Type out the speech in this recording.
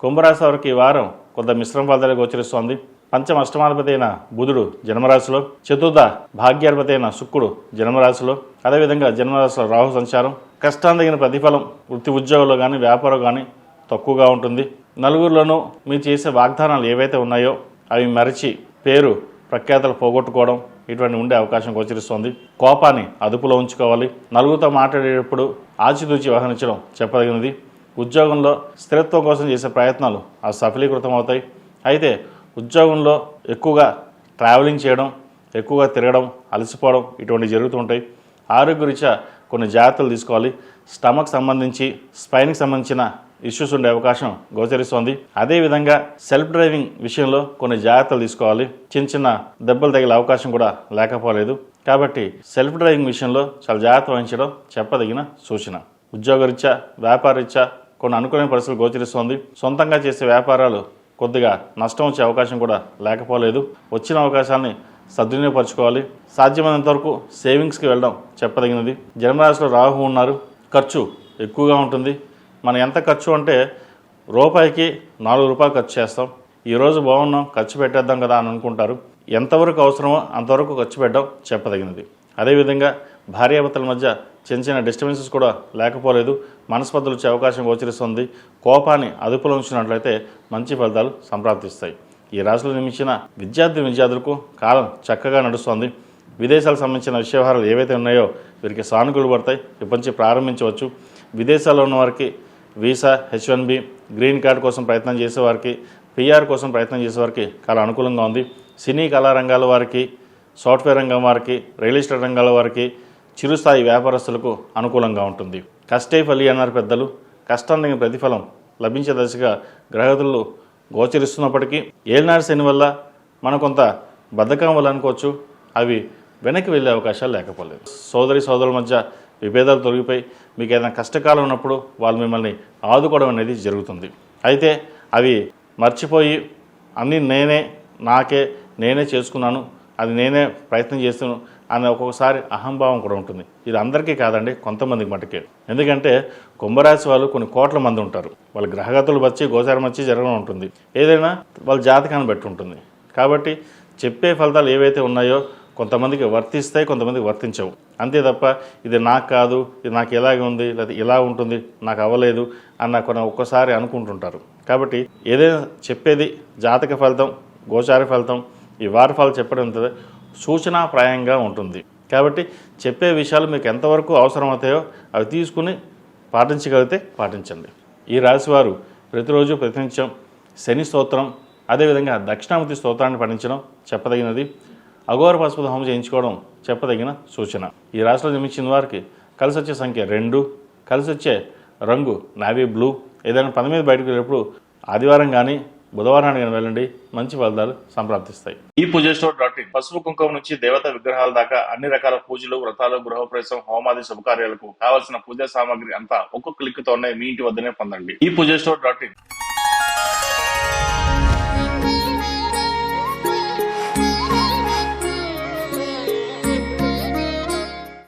కుంభరాశి వారికి ఈ వారం కొంత మిశ్రమ ఫలితాలు గోచరిస్తోంది. పంచమ అష్టమాధిపతి అయిన బుధుడు జన్మరాశిలో చతుర్థ భాగ్యాధిపతి అయిన శుక్రుడు జన్మరాశిలో అదేవిధంగా జన్మరాశిలో రాహు సంచారం. కష్టాంతగిన ప్రతిఫలం వృత్తి ఉద్యోగంలో కానీ వ్యాపారం కానీ తక్కువగా ఉంటుంది. నలుగురిలోనూ మీరు చేసే వాగ్దానాలు ఏవైతే ఉన్నాయో అవి మరిచి పేరు ప్రఖ్యాతలు పోగొట్టుకోవడం ఇటువంటి ఉండే అవకాశం గోచరిస్తోంది. కోపాన్ని అదుపులో ఉంచుకోవాలి. నలుగురితో మాట్లాడేటప్పుడు ఆచితూచి వ్యవహరించడం చెప్పదగినది. ఉద్యోగంలో స్థిరత్వం కోసం చేసే ప్రయత్నాలు అవి సఫలీకృతం అవుతాయి అయితే ఉద్యోగంలో ఎక్కువగా ట్రావెలింగ్ చేయడం ఎక్కువగా తిరగడం అలసిపోవడం ఇటువంటివి జరుగుతుంటాయి. ఆరోగ్యరీత్యా కొన్ని జాగ్రత్తలు తీసుకోవాలి. స్టమక్ సంబంధించి స్పైన్కి సంబంధించిన ఇష్యూస్ ఉండే అవకాశం గోచరిస్తోంది. అదేవిధంగా సెల్ఫ్ డ్రైవింగ్ విషయంలో కొన్ని జాగ్రత్తలు తీసుకోవాలి. చిన్న చిన్న దెబ్బలు తగిలే అవకాశం కూడా లేకపోలేదు. కాబట్టి సెల్ఫ్ డ్రైవింగ్ విషయంలో చాలా జాగ్రత్త వహించడం చెప్పదగిన సూచన. ఉద్యోగరీత్యా వ్యాపారరీత్యా కొన్ని అనుకూలమైన పరిస్థితులు గోచరిస్తోంది. సొంతంగా చేసే వ్యాపారాలు కొద్దిగా నష్టం వచ్చే అవకాశం కూడా లేకపోలేదు. వచ్చిన అవకాశాన్ని సద్వినియోగపరచుకోవాలి. సాధ్యమైనంత వరకు సేవింగ్స్కి వెళ్ళడం చెప్పదగినది. జన్మరాశిలో రాహు ఉన్నారు. ఖర్చు ఎక్కువగా ఉంటుంది. మనం ఎంత ఖర్చు అంటే రూపాయికి నాలుగు రూపాయలు ఖర్చు చేస్తాం. ఈరోజు బాగున్నాం ఖర్చు పెట్టేద్దాం కదా అని అనుకుంటారు. ఎంతవరకు అవసరమో అంతవరకు ఖర్చు పెట్టడం చెప్పదగినది. అదేవిధంగా భార్యాభర్తల మధ్య చిన్న చిన్న డిస్టర్బెన్సెస్ కూడా లేకపోలేదు. మనస్పర్ధలు వచ్చే అవకాశం గోచరిస్తుంది. కోపాన్ని అదుపులో ఉంచినట్లయితే మంచి ఫలితాలు సంప్రాప్తిస్తాయి. ఈ రాశిలో నిర్మించిన విద్యార్థి విద్యార్థులకు కాలం చక్కగా నడుస్తుంది. విదేశాలకు సంబంధించిన విషయ ఏవైతే ఉన్నాయో వీరికి సానుకూలు పడతాయి. ఇప్పటి నుంచి ప్రారంభించవచ్చు. విదేశాల్లో ఉన్న వారికి visa H one B green card కోసం ప్రయత్నం చేసే వారికి పిఆర్ కోసం ప్రయత్నం చేసే వారికి చాలా అనుకూలంగా ఉంది. సినీ కళారంగాల వారికి సాఫ్ట్వేర్ రంగం వారికి రియల్ ఎస్టేట్ రంగాల వారికి చిరుస్థాయి వ్యాపారస్తులకు అనుకూలంగా ఉంటుంది. కష్టే ఫలి అన్నారు పెద్దలు. కష్టానికి ప్రతిఫలం లభించే దశగా గ్రహతులు గోచరిస్తున్నప్పటికీ ఏలినాడు శని వల్ల మనం కొంత బద్ధకం వల్ల అనుకోవచ్చు. అవి వెనక్కి వెళ్ళే అవకాశాలు లేకపోలేదు. సోదరి సోదరుల మధ్య విభేదాలు తొలగిపోయి మీకు ఏదైనా కష్టకాలం ఉన్నప్పుడు వాళ్ళు మిమ్మల్ని ఆదుకోవడం అనేది జరుగుతుంది. అయితే అవి మర్చిపోయి అన్నీ నేనే నాకే నేనే చేసుకున్నాను. అది నేనే ప్రయత్నం చేస్తున్నాను అని ఒక్కొక్కసారి అహంభావం కూడా ఉంటుంది. ఇది అందరికీ కాదండి కొంతమందికి మటుకే. ఎందుకంటే కుంభరాశి వాళ్ళు కొన్ని కోట్ల మంది ఉంటారు. వాళ్ళ గ్రహగతులు వచ్చి గోచారం వచ్చి జరగడం ఉంటుంది. ఏదైనా వాళ్ళ జాతకాన్ని బట్టి ఉంటుంది. కాబట్టి చెప్పే ఫలితాలు ఏవైతే ఉన్నాయో కొంతమందికి వర్తిస్తాయి కొంతమందికి వర్తించవు. అంతే తప్ప ఇది నాకు కాదు ఇది నాకు ఇలాగే ఉంది లేదా ఇలా ఉంటుంది నాకు అవ్వలేదు అన్న కొన్ని ఒక్కసారి అనుకుంటుంటారు. కాబట్టి ఏదైనా చెప్పేది జాతక ఫలితం గోచార ఫలితం ఈ వారి ఫలితం చెప్పడం ఉంటుంది సూచనాప్రాయంగా ఉంటుంది. కాబట్టి చెప్పే విషయాలు మీకు ఎంతవరకు అవసరమవుతాయో అవి తీసుకుని పాటించగలిగితే పాటించండి. ఈ రాశివారు ప్రతిరోజు ప్రతినిత్యం శని స్తోత్రం అదేవిధంగా దక్షిణామూర్తి స్తోత్రాన్ని పఠించడం చెప్పదగినది. అఘోర పశుపతి హోమం చేయించుకోవడం చెప్పదగిన సూచన. ఈ రాశిలో జన్మించిన వారికి కలిసి వచ్చే సంఖ్య రెండు కలిసి వచ్చే రంగు నావీ బ్లూ. ఏదైనా పని మీద బయటకు వెళ్ళినప్పుడు ఆదివారం కానీ బుధవారానికి వెళ్ళండి. మంచి ఫలితాలు సంప్రాప్తిస్తాయి. ఈ పూజ స్టోర్ డాట్ ఇన్. పసుపు కుంకుమ నుంచి దేవత విగ్రహాల దాకా అన్ని రకాల పూజలు వ్రతాలు గృహప్రవేశం హోమాది శుభకార్యాలకు కావాల్సిన పూజా సామాగ్రి అంతా ఒక్కొక్క క్లిక్ తోనే మీ ఇంటి వద్దనే పొందండి. ఈ పూజ స్టోర్ డాట్ ఇన్.